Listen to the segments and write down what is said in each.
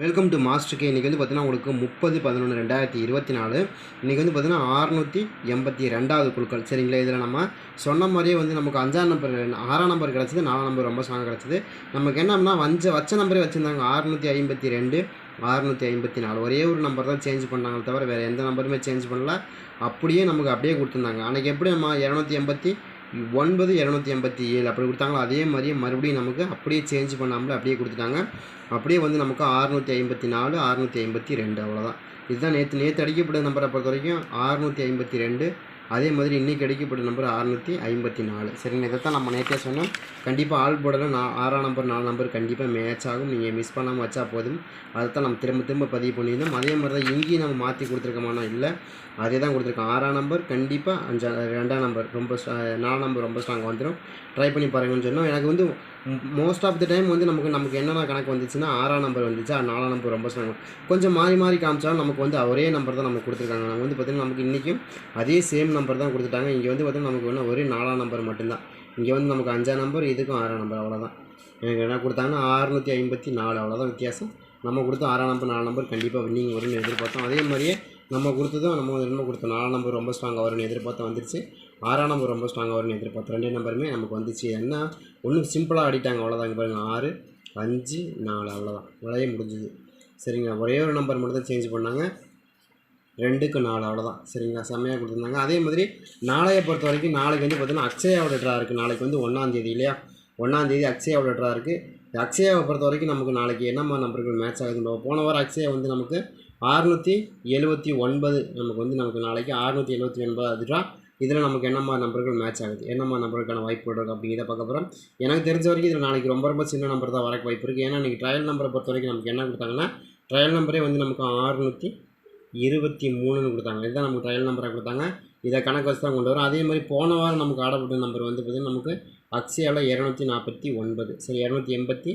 Welcome to master K இன்றைக்கி வந்து பார்த்தீங்கன்னா உங்களுக்கு முப்பது பதினொன்று ரெண்டாயிரத்தி இருபத்தி நாலு. இன்றைக்கி வந்து பார்த்தீங்கன்னா அறுநூற்றி எண்பத்தி ரெண்டாவது குழுக்கள். சரிங்களா? இதில் நம்ம சொன்ன மாதிரியே வந்து நமக்கு அஞ்சாம் நம்பர் ஆறாம் நம்பர் கிடச்சிது நாலாம் நம்பர் ரொம்ப ஸ்ட்ராங் கிடச்சிது. நமக்கு என்னன்னா வஞ்ச வச்ச நம்பரே வச்சுருந்தாங்க. அறுநூற்றி ஐம்பத்தி ரெண்டு அறநூற்றி ஐம்பத்தி நாலு. ஒரே ஒரு நம்பர் தான் சேஞ்ச் பண்ணாங்களே தவிர வேறு எந்த நம்பருமே சேஞ்ச் பண்ணல. அப்படியே நமக்கு அப்படியே கொடுத்துருந்தாங்க. அன்றைக்கி எப்படி நம்ம இரநூத்தி எண்பத்தி ஒன்பது இரநூத்தி எண்பத்தி ஏழு. அப்படி கொடுத்தாங்களோ? அதே மாதிரியே மறுபடியும் நமக்கு அப்படியே சேஞ்ச் பண்ணாமல் அப்படியே கொடுத்துட்டாங்க. அப்படியே வந்து நமக்கு ஆறுநூற்றி ஐம்பத்தி நாலு அறுநூற்றி ஐம்பத்தி ரெண்டு அவ்வளோதான் இதுதான் நேற்று நேற்று அடிக்கப்பட்ட நம்பரை பொறுத்த வரைக்கும் அறுநூற்றி ஐம்பத்தி ரெண்டு அதே மாதிரி இன்றைக்கி அடிக்கப்பட்ட நம்பர் அறுநூற்றி ஐம்பத்தி நாலு. சரிங்க இதை தான் நம்ம நேற்றே சொன்னோம். கண்டிப்பாக ஆல் போர்டில் நான் ஆறாம் நம்பர் நாலு நம்பர் கண்டிப்பாக மேட்ச் ஆகும். நீங்கள் மிஸ் பண்ணாமல் வச்சா போதும். அதை தான் நம்ம திரும்ப திரும்ப பதிவு பண்ணியிருந்தோம். அதே மாதிரி தான் இங்கேயும் நம்ம மாற்றி கொடுத்துருக்கோமானா இல்லை. அதே தான் கொடுத்துருக்கோம். ஆறாம் நம்பர் கண்டிப்பாக அஞ்சா ரெண்டாம் நம்பர் ரொம்ப ஸ்ட்ரா- நாலாம் நம்பர் ரொம்ப ஸ்ட்ராங்காக வந்துடும் ட்ரை பண்ணி பாருங்கன்னு சொன்னோம். எனக்கு வந்து மோஸ்ட் ஆஃப் த டைம் வந்து நமக்கு நமக்கு என்னென்ன கணக்கு வந்துச்சுன்னா ஆறாம் நம்பர் வந்துச்சு. அது நாலாம் நம்பர் ரொம்ப ஸ்ட்ராங் கொஞ்சம் மாறி மாறி காமிச்சாலும் நமக்கு வந்து ஒரே நம்பர் தான் நமக்கு கொடுத்துருக்காங்க. நாங்கள் வந்து பார்த்திங்கன்னா நமக்கு இன்றைக்கும் அதே சேம் நம்பர் தான் கொடுத்துட்டாங்க. இங்கே வந்து பார்த்திங்கன்னா நமக்கு வேணும் ஒரே நாலாம் நம்பர் மட்டும்தான். இங்கே வந்து நமக்கு அஞ்சாம் நம்பர் இதுக்கும் ஆறாம் நம்பர் அவ்வளோதான் எனக்கு என்ன கொடுத்தாங்கன்னா அறுநூற்றி ஐம்பத்தி நாலு அவ்வளோதான் வித்தியாசம். நம்ம கொடுத்த ஆறாம் நம்பர் நாலு நம்பர் கண்டிப்பாக வின்னிங் வரும்னு எதிர்பார்த்தோம். அதே மாதிரியே நம்ம கொடுத்ததும் நம்ம என்ன கொடுத்தோம். நாலாம் நம்பர் ரொம்ப ஸ்ட்ராங்காக வரும்னு எதிர்பார்த்தோம் வந்துருச்சு. ஆறாம் நம்பர் ரொம்ப ஸ்ட்ராங்காக வரும்னு எதிர்பார்த்தோம். ரெண்டு நம்பருமே நமக்கு வந்துச்சு. என்ன? ஒன்றும் சிம்பிளாக ஆடிட்டாங்க. அவ்வளோதான் பாருங்கள் ஆறு அஞ்சு நாலு அவ்வளோதான் விளைய முடிஞ்சுது. சரிங்களா? ஒரே ஒரு நம்பர் மட்டும் தான் சேஞ்ச் பண்ணாங்க. ரெண்டுக்கு நாலு அவ்வளோதான் சரிங்களா? செம்மையாக கொடுத்துருந்தாங்க. அதே மாதிரி நாளையை பொறுத்த வரைக்கும் நாளைக்கு வந்து பார்த்தீங்கன்னா அக்ஷயாவோட ட்ரா இருக்குது நாளைக்கு வந்து ஒன்றாந்தேதி இல்லையா? ஒன்றாந்தேதி அக்ஷயாவோட ட்ரா இருக்குது அக்ஷயாவை பொறுத்த வரைக்கும் நமக்கு நாளைக்கு என்னம்மா நம்பர்கள் மேட்ச் ஆகுதுன்னு போன வாரம் அக்ஷயா வந்து நமக்கு அறுநூற்றி எழுபத்தி ஒன்பது நமக்கு வந்து நமக்கு நாளைக்கு அறுநூற்றி எழுபத்தி ஒன்பது அது ட்ரா இதில் நமக்கு என்னம்மா நம்பர்கள் மேட்ச் ஆகுது? என்னம்மா நம்பருக்கான வாய்ப்பு இருக்குது அப்படிங்கிறத பார்க்க போகிறோம் எனக்கு தெரிஞ்ச வரைக்கும் இதில் நாளைக்கு ரொம்ப ரொம்ப சின்ன நம்பர் தான் வரக்கு வாய்ப்பு இருக்குது ஏன்னா இன்றைக்கி ட்ரையல் நம்பரை பொறுத்த வரைக்கும் நமக்கு என்ன கொடுத்தாங்கன்னா ட்ரையல் நம்பரே வந்து நமக்கு அறுநூற்றி இருபத்தி மூணுன்னு கொடுத்தாங்க. இதுதான் நமக்கு ட்ரையல் நம்பராக கொடுத்தாங்க. இதை கணக்கு வச்சு தான் கொண்டு வரும். அதே மாதிரி போன வாரம் நமக்கு ஆடப்பட்ட நம்பர் வந்து பார்த்திங்கன்னா நமக்கு அக்ஸியாவில் இரநூத்தி நாற்பத்தி ஒன்பது. சரி இரநூத்தி எண்பத்தி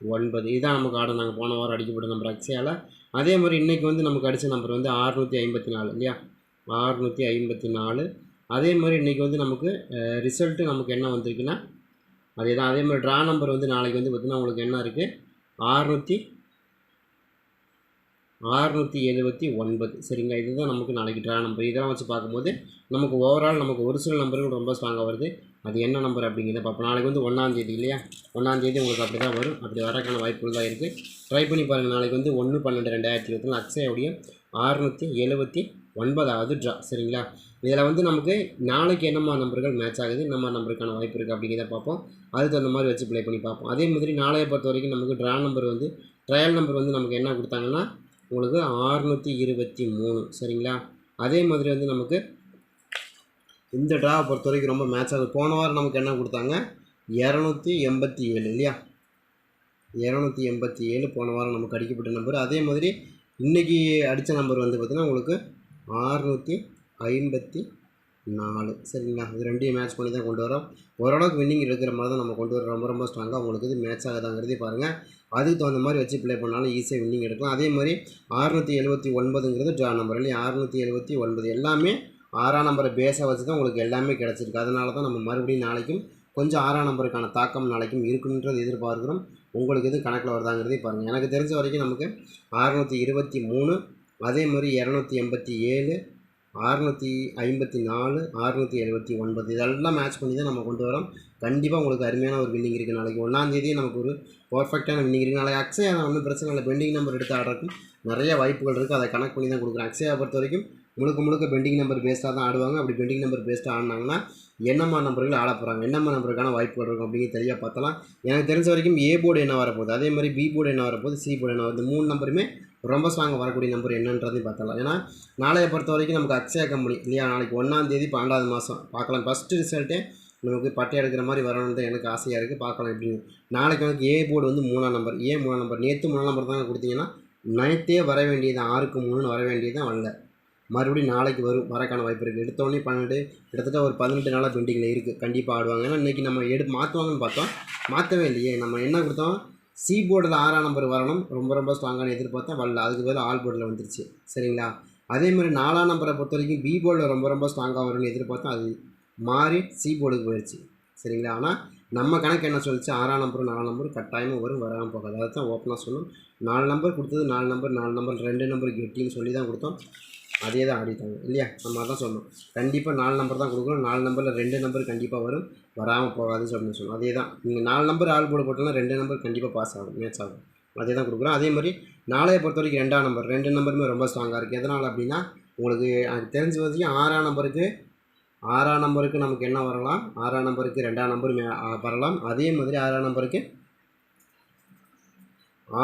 ஒன்பது. இதுதான் நமக்கு ஆடினாங்க போன வாரம் அடிக்கப்பட்ட நம்பர் அக்ஸியாவில் அதே மாதிரி இன்றைக்கி வந்து நமக்கு அடித்த நம்பர் வந்து ஆறுநூற்றி ஐம்பத்தி நாலு இல்லையா? ஆறுநூற்றி ஐம்பத்தி நாலு. அதே மாதிரி இன்றைக்கி வந்து நமக்கு ரிசல்ட்டு நமக்கு என்ன வந்திருக்குன்னா அதே தான் அதே மாதிரி ட்ரா நம்பர் வந்து நாளைக்கு வந்து பார்த்திங்கன்னா உங்களுக்கு என்ன இருக்குது ஆறுநூற்றி ஆறுநூற்றி எழுபத்தி ஒன்பது. சரிங்களா? இதுதான் நமக்கு நாளைக்கு ட்ரா நம்பர் இதெல்லாம் வச்சு பார்க்கும்போது நமக்கு ஓவரால் நமக்கு ஒரு சில நம்பர்கள் ரொம்ப ஸ்ட்ராங்காக வருது. அது என்ன நம்பர் அப்படிங்கிறத பார்ப்போம். நாளைக்கு வந்து ஒன்றாந்தேதி இல்லையா? ஒன்றாந்தேதி உங்களுக்கு அப்படி தான் வரும். அப்படி வரக்கான வாய்ப்புகள் தான் இருக்குது ட்ரை பண்ணி பாருங்கள் நாளைக்கு வந்து ஒன்று பன்னெண்டு ரெண்டாயிரத்தி இருபத்தி நாலு அக்ஷயாவுடைய ஆறுநூற்றி எழுபத்தி ஒன்பதாவது ட்ரா சரிங்களா? இதில் வந்து நமக்கு நாளைக்கு என்னம்மா நம்பர்கள் மேட்ச் ஆகுது? நம்ம நம்பருக்கான வாய்ப்பு இருக்குது அப்படிங்கிறத பார்ப்போம். அதுக்கு தகுந்த மாதிரி வச்சு ப்ளே பண்ணி பார்ப்போம். அதே மாதிரி நாளைய பொறுத்த வரைக்கும் நமக்கு ட்ரா நம்பர் வந்து ட்ரையல் நம்பர் வந்து நமக்கு என்ன கொடுத்தாங்கன்னா உங்களுக்கு அறுநூற்றி இருபத்தி மூணு சரிங்களா? அதே மாதிரி வந்து நமக்கு இந்த ட்ராவை பொறுத்த வரைக்கும் ரொம்ப மேட்ச் ஆகுது. போன வாரம் நமக்கு என்ன கொடுத்தாங்க? இரநூத்தி எண்பத்தி ஏழு இல்லையா? இரநூத்தி எண்பத்தி ஏழு போன வாரம் நமக்கு அடிக்கப்பட்ட நம்பர் அதே மாதிரி இன்றைக்கி அடித்த நம்பர் வந்து பார்த்திங்கன்னா உங்களுக்கு அறுநூற்றி ஐம்பத்தி நாலு. சரிங்களா? இது ரெண்டையும் மேட்ச் பண்ணி தான் கொண்டு வரோம். ஓரளவுக்கு வின்னிங் இருக்கிற மாதிரி தான் நம்ம கொண்டு வரோம் ரொம்ப ரொம்ப ஸ்ட்ராங்காக உங்களுக்கு இது மேட்ச் ஆகுதாங்கிறதே பாருங்கள் அதுக்கு தகுந்த மாதிரி வச்சு ப்ளே பண்ணாலும் ஈஸியாக வின்னிங் எடுக்கலாம். அதே மாதிரி அறுநூற்றி எழுபத்தி ஒன்பதுங்கிறது ட்ரா நம்பர் இல்லையா? அறுநூற்றி எழுபத்தி ஒன்பது எல்லாமே ஆறாம் நம்பரை பேஸாக வச்சு தான் உங்களுக்கு எல்லாமே கிடச்சிருக்கு. அதனால தான் நம்ம மறுபடியும் நாளைக்கும் கொஞ்சம் ஆறாம் நம்பருக்கான தாக்கம் நாளைக்கும் இருக்குன்றது எதிர்பார்க்குறோம். உங்களுக்கு இது கணக்கில் வருதாங்கிறதே பாருங்கள் எனக்கு தெரிஞ்ச வரைக்கும் நமக்கு அறுநூற்றி இருபத்தி மூணு அதே மாதிரி இரநூத்தி எண்பத்தி ஏழு அறுநூற்றி ஐம்பத்தி நாலு அறுநூற்றி எழுபத்தி ஒன்பது. இதெல்லாம் மேட்ச் பண்ணி தான் நம்ம கொண்டு வரோம். கண்டிப்பாக உங்களுக்கு அருமையான ஒரு வின்னிங் இருக்குது நாளைக்கு. ஒன்றாந்தேதி நமக்கு ஒரு பர்ஃபெக்டான வின்னிங் இருக்குது நாளைக்கு அக்ஷயா ஒன்றும் பிரச்சனை இல்லை. பெண்டிங் நம்பர் எடுத்து ஆடுறதுக்கும் நிறைய வாய்ப்புகள் இருக்குது அதை கணக்கு பண்ணி தான் கொடுக்குறேன். அக்ஷயா பொறுத்த வரைக்கும் முழுக்க முழுக்க பெண்டிங் நம்பர் பேஸ்டாக தான் ஆடுவாங்க. அப்படி பெண்டிங் நம்பர் பேஸ்டாக ஆடினாங்கன்னா என்னம்மா நம்பர்கள் ஆட போகிறாங்க என்னம்மா நம்பருக்கான வாய்ப்புகள் இருக்கும் அப்படிங்கிறது தெளிவாக பார்த்தலாம். எனக்கு தெரிஞ்ச வரைக்கும் ஏ போர்டு என்ன வரப்போகுது? அதே மாதிரி பி போர்டு என்ன வரப்போகுது? சி போர்டு என்ன வருது மூணு நம்பருமே ரொம்ப ஸ்ட்ராங் வரக்கூடிய நம்பர் என்னன்றதையும் பார்த்தலாம் ஏன்னா நாளையை பொறுத்த வரைக்கும் நமக்கு அக்ஷயா கம்பெனி இல்லையா? நாளைக்கு ஒன்றாந்தேதி பன்னெண்டாவது மாதம் பார்க்கலாம். ஃபஸ்ட்டு ரிசல்ட்டே நமக்கு பட்டை எடுக்கிற மாதிரி வரணுன்றது எனக்கு ஆசையாக இருக்குது பார்க்கலாம் எப்படின்னு நாளைக்கு வந்து ஏ போர்டு வந்து மூணாம் நம்பர் ஏ மூணாம் நம்பர் நேற்று மூணாம் நம்பர் தான் கொடுத்தீங்கன்னா நைத்தே வர வேண்டியது ஆறுக்கு மூணுன்னு வர வேண்டியது தான் வரல. மறுபடியும் நாளைக்கு வரும் வரக்கான வாய்ப்பு இருக்குது எடுத்தோடனே பன்னெண்டு கிட்டத்தட்ட ஒரு பதினெட்டு நாளாக பெண்டிங்கில் இருக்குது கண்டிப்பாக ஆடுவாங்க. ஏன்னா இன்றைக்கி நம்ம எடு மாற்றுவாங்கன்னு பார்த்தோம். மாற்றவே இல்லையே. நம்ம என்ன கொடுத்தோம்? சி போர்டில் ஆறாம் நம்பர் வரணும். ரொம்ப ரொம்ப ஸ்ட்ராங்கான எதிர்பார்த்தா வரல. அதுக்கு பதில் ஆல் போர்டில் வந்துருச்சு. சரிங்களா? அதே மாதிரி நாலாம் நம்பரை பொறுத்த வரைக்கும் பி போர்டில் ரொம்ப ரொம்ப ஸ்ட்ராங்காக வரும்னு எதிர்பார்த்தா அது மாறி சி போர்டுக்கு போயிடுச்சு சரிங்களா? ஆனால் நம்ம கணக்கு என்ன சொல்லிச்சு? ஆறாம் நம்பரும் நாலாம் நம்பரும் கட்டாயமாக வரும் வராமல் போகாது. அதை தான் ஓப்பனாக சொன்னோம் நாலு நம்பர் கொடுத்தது நாலு நம்பர் நாலு நம்பர் ரெண்டு நம்பர் கெட்டின்னு சொல்லி தான் கொடுத்தோம். அதே தான் ஆடிட்டாங்க இல்லையா? நம்ம அதான் சொன்னோம் கண்டிப்பாக நாலு நம்பர் தான் கொடுக்கணும். நாலு நம்பரில் ரெண்டு நம்பர் கண்டிப்பாக வரும். வராமல் போகாதுன்னு சொல்லணும். சொன்னோம் அதே தான் நீங்கள் நாலு நம்பர் ஆள் போட போட்டோம்னா ரெண்டு நம்பர் கண்டிப்பாக பாஸ் ஆகும். மேட்ச் ஆகும். அதே தான் கொடுக்குறோம். அதே மாதிரி நாளைய பொறுத்த வரைக்கும் ரெண்டாம் நம்பர் ரெண்டு நம்பருமே ரொம்ப ஸ்ட்ராங்காக இருக்குது எதனால் அப்படின்னா உங்களுக்கு எனக்கு தெரிஞ்ச வரைக்கும் ஆறாம் நம்பருக்கு ஆறாம் நம்பருக்கு நமக்கு என்ன வரலாம்? ஆறாம் நம்பருக்கு ரெண்டாம் நம்பர் வரலாம். அதே மாதிரி ஆறாம் நம்பருக்கு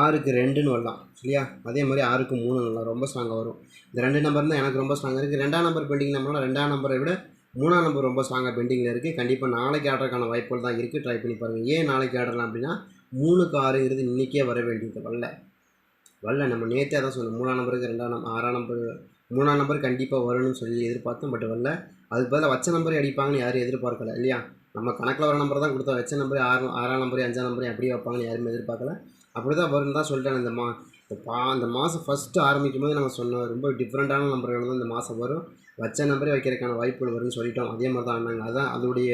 ஆறுக்கு ரெண்டுன்னு வரலாம் இல்லையா அதே மாதிரி ஆறுக்கு மூணு வரலாம் ரொம்ப ஸ்ட்ராங்காக வரும். இந்த ரெண்டு நம்பர் தான் எனக்கு ரொம்ப ஸ்ட்ராங்காக இருக்குது ரெண்டாம் நம்பர் பெண்டிங் நம்பரோட ரெண்டாம் நம்பரை விட மூணாம் நம்பர் ரொம்ப ஸ்ட்ராங்காக பெண்டிங்கில் இருக்குது கண்டிப்பாக நாளைக்கு ஆடுறதுக்கான வாய்ப்புகள் தான் இருக்குது ட்ரை பண்ணி பாருங்கள் ஏன் நாளைக்கு ஆடலாம் அப்படின்னா மூணுக்கு ஆறுங்கிறது இன்றைக்கே வர வேண்டியது வரல. வரல. நம்ம நேற்றே தான் சொன்னோம். மூணாம் நம்பருக்கு ரெண்டாம் நம்பர் ஆறாம் நம்பர் மூணாம் நம்பர் கண்டிப்பாக வரணும்னு சொல்லி எதிர்பார்த்தோம் பட் வரல. அதுக்கு பதிலாக வச்ச நம்பரே அடிப்பாங்கன்னு யாரும் எதிர்பார்க்கல இல்லையா? நம்ம கணக்கில் வர நம்பர் தான் கொடுத்தோம். வச்ச நம்பர் ஆறு ஆறாம் நம்பர் அஞ்சாம் நம்பர் அப்படியே வைப்பாங்கன்னு யாருமே எதிர்பார்க்கல. அப்படி தான் வரும்னு தான் சொல்லிட்டேன் இந்த மா இந்த பா அந்த மாதம் ஃபஸ்ட்டு ஆரம்பிக்கும் போது நாங்கள் சொன்னோம் ரொம்ப டிஃப்ரெண்ட்டான நம்பர்கள் தான் இந்த மாதம் வரும். வச்ச நம்பரே வைக்கிறதுக்கான வாய்ப்புகள் வரும்னு சொல்லிட்டோம். அதே மாதிரி தான் நாங்கள் அதான் அதோடைய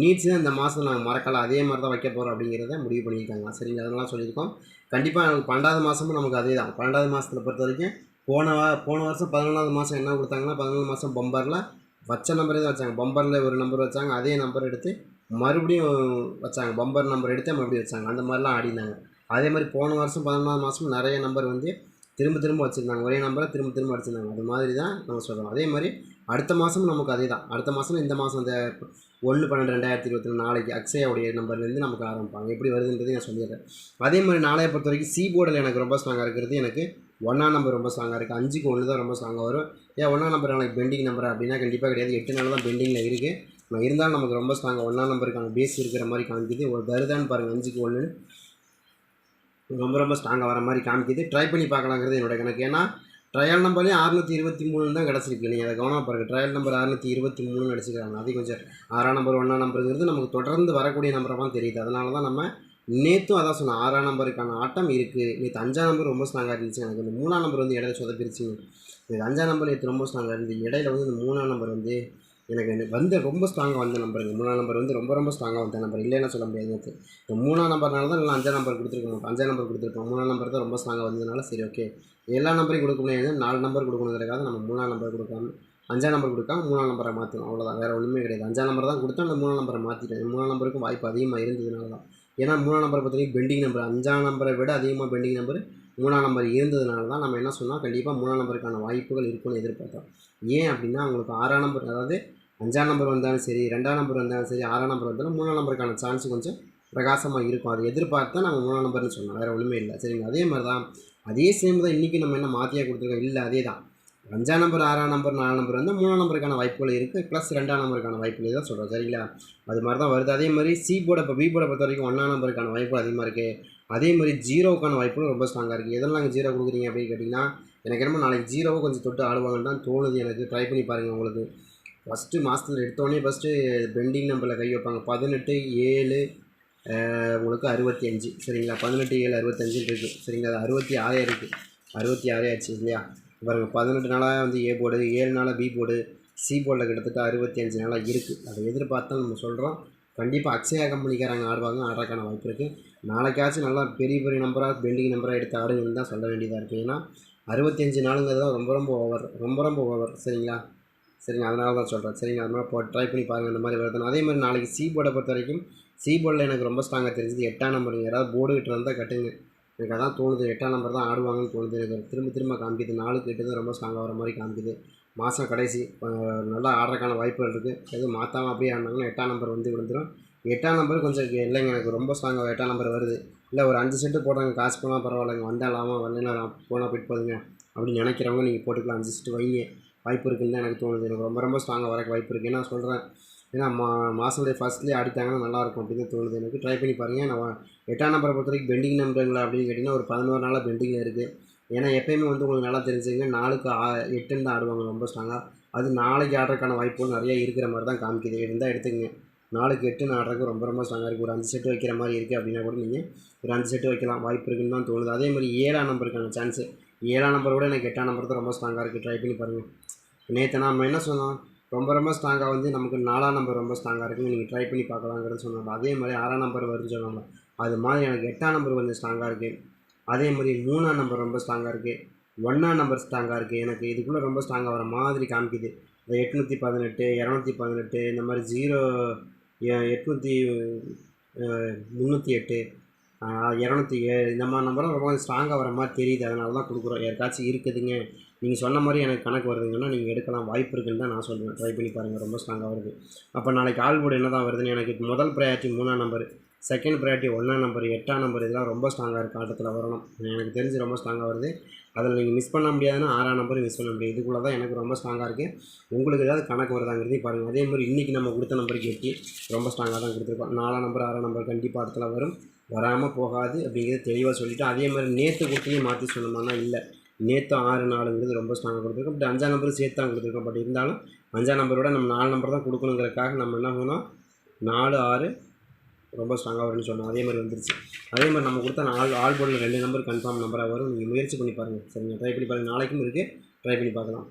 நீட்ஸ் தான் இந்த மாதம் நாங்கள் மறக்கல. அதே மாதிரி தான் வைக்க போகிறோம் அப்படிங்கிறத முடிவு பண்ணியிருக்காங்க. சரிங்களா? அதெல்லாம் சொல்லியிருக்கோம். கண்டிப்பாக நமக்கு பன்னெண்டாவது மாதமும் நமக்கு அதே தான். பன்னெண்டாவது மாதத்தில் பொறுத்த வரைக்கும் போன வா போன வருஷம் பதினொன்றாவது மாதம் என்ன கொடுத்தாங்கன்னா பதினொன்று மாதம் பம்பரில் வச்ச நம்பரே தான் வச்சாங்க. பம்பரில் ஒரு நம்பர் வச்சாங்க. அதே நம்பர் எடுத்து மறுபடியும் வச்சாங்க. பம்பர் நம்பர் எடுத்து மறுபடியும் வச்சாங்க. அந்த மாதிரிலாம் ஆடினாங்க அதே மாதிரி போன வருஷம் பதினொன்றாவது மாதம் நிறைய நம்பர் வந்து திரும்ப திரும்ப வச்சுருந்தாங்க. ஒரே நம்பரை திரும்ப திரும்ப அடிச்சிருந்தாங்க. அது மாதிரி தான் நம்ம சொல்கிறோம் அதே மாதிரி அடுத்த மாதமும் நமக்கு அதே தான். அடுத்த மாதம் இந்த மாதம் இந்த ஒன்று பன்னெண்டு ரெண்டாயிரத்தி இருபத்தி ரெண்டு நாளைக்கு அக்ஷயாவுடைய நம்பர்லேருந்து நமக்கு ஆரம்பிப்பாங்க. எப்படி வருதுன்றது நான் சொல்லிடுறேன். அதே மாதிரி நாளைய பொறுத்த வரைக்கும் சி போர்டில் எனக்கு ரொம்ப ஸ்ட்ராங்காக இருக்கிறது எனக்கு ஒன்றாம் நம்பர் ரொம்ப ஸ்ட்ராங்காக இருக்குது அஞ்சுக்கு ஒன்று தான் ரொம்ப ஸ்ட்ராங்காக வரும். ஏன் ஒன்றாம் நம்பர் எனக்கு பெண்டிங் நம்பர் அப்படின்னா கண்டிப்பாக கிடையாது. எட்டு நாள் தான் பெண்டிங்கில் இருக்குது நான் இருந்தாலும் நமக்கு ரொம்ப ஸ்ட்ராங்காக ஒன்றாம் நம்பருக்கான பேஸ் இருக்கிற மாதிரி காமிக்குது. ஒரு வருதான்னு பாருங்கள் அஞ்சுக்கு ஒன்று ரொம்ப ரொம்ப ஸ்ட்ராங்காக வர மாதிரி காமிக்குது. ட்ரை பண்ணி பார்க்கலாங்கிறது என்னோட கணக்கு. ஏன்னா ட்ரையல் நம்பர்லேயும் அறுநூற்றி இருபத்தி மூணு தான் கிடச்சிருக்கு. நீங்கள் அதை கவனமாக பாருங்கள் ட்ரையல் நம்பர் அறுநூற்றி இருபத்தி மூணு கிடச்சிக்கிறாங்க அது கொஞ்சம் ஆறாம் நம்பர் ஒன்றாம் நம்பருங்கிறது நமக்கு தொடர்ந்து வரக்கூடிய நம்பராக தான் தெரியுது. அதனால தான் நம்ம நேற்றும் அதான் சொன்னேன். ஆறாம் நம்பருக்கான ஆட்டம் இருக்குது நேற்று அஞ்சாம் நம்பர் ரொம்ப ஸ்ட்ராங்காக இருந்துச்சு. எனக்கு இந்த மூணாம் நம்பர் வந்து இடையில சொதப்பிருச்சு. இது அஞ்சாம் நம்பர் நேற்று ரொம்ப ஸ்ட்ராங்காக இருந்துச்சு. இடையில வந்து இந்த மூணாம் நம்பர் வந்து எனக்கு வந்து ரொம்ப ஸ்ட்ராங்காக வந்த நம்பருங்க மூணாம் நம்பர் வந்து ரொம்ப ரொம்ப ஸ்ட்ராங்காக வந்த நம்பர் இல்லைன்னு சொல்ல முடியாது இந்த மூணாம் நம்பர்னால தான் இல்லை அஞ்சாம் நம்பர் கொடுத்துருக்க மாட்டோம். அஞ்சாம் நம்பர் கொடுத்துருப்போம். மூணாம் நம்பர் தான் ரொம்ப ஸ்ட்ராங்காக வந்ததுனால சரி ஓகே எல்லா நம்பரையும் கொடுக்க முடியாது. நாலு நம்பர் கொடுக்கணுங்கிறக்காக நம்ம மூணாம் நம்பர் கொடுக்காம அஞ்சாம் நம்பர் கொடுக்காம மூணாம் நம்பரை மாற்றணும் அவ்வளோதான் வேறு ஒன்றுமே கிடையாது. அஞ்சாம் நம்பர் தான் கொடுத்தோம் அந்த மூணாம் நம்பரை மாற்றிட்டேன் மூணாம் நம்பருக்கும் வாய்ப்பு அதிகமாக இருந்ததுனால தான் ஏன்னா மூணாம் நம்பரை பார்த்தீங்கன்னா பெண்டிங் நம்பர் அஞ்சாம் நம்பரை விட அதிகமாக பெண்டிங் நம்பர் மூணாம் நம்பர் இருந்ததுனால தான் நம்ம என்ன சொன்னால் கண்டிப்பாக மூணாம் நம்பருக்கான வாய்ப்புகள் இருக்கும்னு எதிர்பார்த்தோம். ஏன் அப்படின்னா அவங்களுக்கு ஆறாம் நம்பர் அதாவது அஞ்சாம் நம்பர் வந்தாலும் சரி ரெண்டாம் நம்பர் வந்தாலும் சரி ஆறாம் நம்பர் வந்தாலும் மூணாம் நம்பருக்கான சான்ஸ் கொஞ்சம் பிரகாசமாக இருக்கும். அதை எதிர்பார்த்து தான் நம்ம மூணாம் நம்பர்னு சொன்னோம். வேறு ஒன்றுமே இல்லை. சரிங்களா? அதே மாதிரி தான் அதே சேம் தான் இன்றைக்கி நம்ம என்ன மாற்றியாக கொடுத்துருக்கோம்? இல்லை அதே தான் அஞ்சாம் நம்பர் ஆறாம் நம்பர் நாலாம் நம்பர் வந்து மூணாம் நம்பருக்கான வாய்ப்புகள் இருக்குது ப்ளஸ் ரெண்டாம் நம்பருக்கான வாய்ப்புகள் தான் சொல்கிறோம் சரிங்களா? அது மாதிரி தான் வருது. அதே மாதிரி சி போர்டை இப்போ பி போர்டை பொறுத்த வரைக்கும் ஒன்றாம் நம்பருக்கான வாய்ப்பு அதிகமாக இருக்குது அதே மாதிரி ஜீரோவுக்கான வாய்ப்புகள் ரொம்ப ஸ்ட்ராங்காக இருக்குது எதெல்லாம் நாங்கள் ஜீரோ கொடுக்குறீங்க அப்படின்னு கேட்டிங்கன்னா எனக்கு என்னமோ நாளைக்கு ஜீரோவை கொஞ்சம் தொட்டு ஆடுவாங்கன்னு தான் தோணுது. எனக்கு ட்ரை பண்ணி பாருங்கள் உங்களுக்கு. ஃபஸ்ட்டு மாதத்தில் எடுத்தோடனே ஃபஸ்ட்டு பெண்டிங் நம்பரில் கை வைப்பாங்க. பதினெட்டு ஏழு உங்களுக்கு அறுபத்தி அஞ்சு. சரிங்களா? பதினெட்டு ஏழு அறுபத்தஞ்சு இருக்குது சரிங்களா? அது அறுபத்தி ஆறே இருக்குது அறுபத்தி ஆறே ஆச்சு இல்லையா? பாருங்கள் பதினெட்டு நாளாக வந்து ஏ போர்டு ஏழு நாளாக பி போர்டு சி போர்டில் கிட்டத்தட்ட அறுபத்தி அஞ்சு நாளாக இருக்குது அதை எதிர்பார்த்தா நம்ம சொல்கிறோம் கண்டிப்பாக அக்ஷயா கம்பெனிக்காரங்க ஆடுவாங்க ஆடுறதுக்கான வாய்ப்பு இருக்குது நாளைக்காச்சும் நல்லா பெரிய பெரிய நம்பராக பெண்டிங் நம்பராக எடுத்து ஆடுங்கன்னு தான் சொல்ல வேண்டியதாக இருக்குது ஏன்னா அறுபத்தஞ்சு நாளுங்கிறது தான் ரொம்ப ரொம்ப ஓவர் ரொம்ப ரொம்ப ஓவர் சரிங்களா? சரிங்க அதனால தான் சொல்கிறேன் சரிங்க அதனால் போ ட்ரை பண்ணி பாருங்கள் இந்த மாதிரி வருதுன்னு. அதே மாதிரி நாளைக்கு சி போர்டை பொறுத்த வரைக்கும் சி போர்டில் எனக்கு ரொம்ப ஸ்ட்ராங்காக தெரிஞ்சது எட்டாம் நம்பருங்க யாராவது போர்டு கிட்ட இருந்தால் கட்டுங்க. எனக்கு அதான் தோணுது எட்டாம் நம்பர் தான் ஆடுவாங்கன்னு தோணுது. எனக்கு திரும்ப திரும்ப காமிக்குது. நாலுக்கு எட்டு தான் ரொம்ப ஸ்ட்ராங்காக வர மாதிரி காமிக்குது. மாதம் கடைசி நல்லா ஆடுறதுக்கான வாய்ப்புகள் இருக்குது எதுவும் மாற்றாமல் அப்படியே ஆடினாங்கன்னா எட்டாம் நம்பர் வந்து விழுந்துடும் எட்டாம் நம்பர் கொஞ்சம் இல்லைங்க எனக்கு ரொம்ப ஸ்ட்ராங்காக எட்டாம் நம்பர் வருது. இல்லை ஒரு அஞ்சு செட்டு போடுறாங்க காசு போனால் பரவாயில்லைங்க வந்தாலாமா வரலன்னா போனால் போயிட்டு போதுங்க. அப்படின்னு நினைக்கிறவங்க நீங்கள் போட்டுக்கலாம். அஞ்சு செட்டு வைங்க. வாய்ப்பு இருக்குன்னு தான் எனக்கு தோணுது. எனக்கு ரொம்ப ரொம்ப ஸ்ட்ராங்காக வரக்கு வாய்ப்பு இருக்குது ஏன்னா சொல்கிறேன் ஏன்னா மா மாதத்துடைய ஃபஸ்ட்லேயே ஆடிட்டாங்கன்னா நல்லாயிருக்கும் அப்படின்னு தோணுது. எனக்கு ட்ரை பண்ணி பாருங்கள் நான் எட்டாம் நம்பரை பொறுத்த வரைக்கும் பெண்டிங் நம்பருங்களா அப்படின்னு கேட்டிங்கன்னா ஒரு பதினோரு நாளாக பெண்டிங்கில் இருக்குது ஏன்னா எப்பயுமே வந்து உங்களுக்கு நல்லா தெரிஞ்சுங்க நாளுக்கு ஆ எட்டுன்னு தான் ஆடுவாங்க ரொம்ப ஸ்ட்ராங்காக அது நாளைக்கு ஆடுறதுக்கான வாய்ப்புகள் நிறைய இருக்கிற மாதிரி தான் காமிக்குது. இருந்தால் எடுத்துக்கங்க. நாளைக்கு எட்டுன்னு ஆடுறதுக்கு ரொம்ப ரொம்ப ஸ்ட்ராங்காக இருக்குது ஒரு அஞ்சு செட்டு வைக்கிற மாதிரி இருக்குது அப்படின்னா கூட நீங்கள் ஒரு அஞ்சு செட்டு வைக்கலாம். வாய்ப்பு இருக்குன்னு தான் தோணுது. அதே மாதிரி ஏழாம் நம்பருக்கான சான்ஸு ஏழாம் நம்பரை கூட எனக்கு எட்டாம் நம்பர் தான் ரொம்ப ஸ்ட்ராங்காக இருக்குது ட்ரை பண்ணி பாருங்கள் நேற்று நம்ம என்ன சொன்னோம்? ரொம்ப ரொம்ப ஸ்ட்ராங்காக வந்து நமக்கு நாலாம் நம்பர் ரொம்ப ஸ்ட்ராங்காக இருக்குது நீங்கள் ட்ரை பண்ணி பார்க்கலாங்கிறது சொன்னாங்க. அதே மாதிரி ஆறாம் நம்பர் வருதுன்னு சொன்னாங்க. அது மாதிரி எனக்கு எட்டாம் நம்பர் கொஞ்சம் ஸ்ட்ராங்காக இருக்குது அதே மாதிரி மூணாம் நம்பர் ரொம்ப ஸ்ட்ராங்காக இருக்குது ஒன்றாம் நம்பர் ஸ்ட்ராங்காக இருக்குது எனக்கு இதுக்குள்ளே ரொம்ப ஸ்ட்ராங்காக வர மாதிரி காமிக்குது. இந்த எட்நூற்றி பதினெட்டு இரநூத்தி பதினெட்டு இந்த மாதிரி ஜீரோ எட்நூற்றி முந்நூற்றி எட்டு இரநூத்தி ஏழு இந்த மாதிரி நம்பரும் ரொம்ப ஸ்ட்ராங்காக வர மாதிரி தெரியுது. அதனால தான் கொடுக்குறோம். யாருக்காச்சும் இருக்குதுங்க. நீங்கள் சொன்ன மாதிரி எனக்கு கணக்கு வருதுங்கன்னா நீங்கள் எடுக்கலாம் வாய்ப்பு இருக்குன்னு தான் நான் சொல்லுவேன் ட்ரை பண்ணி பாருங்கள் ரொம்ப ஸ்ட்ராங்காக வருது. அப்போ நாளைக்கு ஆல் போர்டு என்ன தான் வருதுன்னு எனக்கு முதல் ப்ரையாரிட்டி மூணாம் நம்பர் செகண்ட் ப்ரையாரிட்டி ஒன்றாம் நம்பர் எட்டாம் நம்பர் இதெல்லாம் ரொம்ப ஸ்ட்ராங்காக இருக்குது ஆட்டத்தில் வரணும். எனக்கு தெரிஞ்சு ரொம்ப ஸ்ட்ராங்காக வருது. அதில் நீங்கள் மிஸ் பண்ண முடியாதுன்னா ஆறாம் நம்பரும் மிஸ் பண்ண முடியாது. இதுக்குள்ளே தான் எனக்கு ரொம்ப ஸ்ட்ராங்காக இருக்குது உங்களுக்கு ஏதாவது கணக்கு வருதாங்கிறதையும் பாருங்கள் அதே மாதிரி இன்றைக்கி நம்ம கொடுத்த நம்பருக்கு எட்டி ரொம்ப ஸ்ட்ராங்காக தான் கொடுத்துருக்கோம். நாலாம் நம்பர் ஆறாம் நம்பர் கண்டிப்பாக இடத்துல வரும். வராமல் போகாது அப்படிங்கிறது தெளிவாக சொல்லிவிட்டு அதே மாதிரி நேற்று கொடுத்தையும் மாற்றி சொன்னோம்னா இல்லை. நேற்று ஆறு நாலுங்கிறது ரொம்ப ஸ்ட்ராங்காக கொடுத்துருக்கோம். பட் அஞ்சாம் நம்பர் சேர்த்து தான் கொடுத்துருக்கோம். பட் இருந்தாலும் அஞ்சாம் நம்பரோட நம்ம நாலு நம்பர் தான் கொடுக்கணுங்கிறக்காக நம்ம என்ன பண்ணோம்? நாலு ஆறு ரொம்ப ஸ்ட்ராங்காக வரும்னு சொன்னோம். அதே மாதிரி வந்துருச்சு. அதே மாதிரி நம்ம கொடுத்த நாலு ஆல் போர்டில் ரெண்டு நம்பர் கன்ஃபார்ம் நம்பராக வரும். நீங்கள் முயற்சி பண்ணி பாருங்கள் சரிங்க ட்ரை பண்ணி பாருங்கள் நாளைக்கும் இருக்குது ட்ரை பண்ணி பார்க்கலாம்.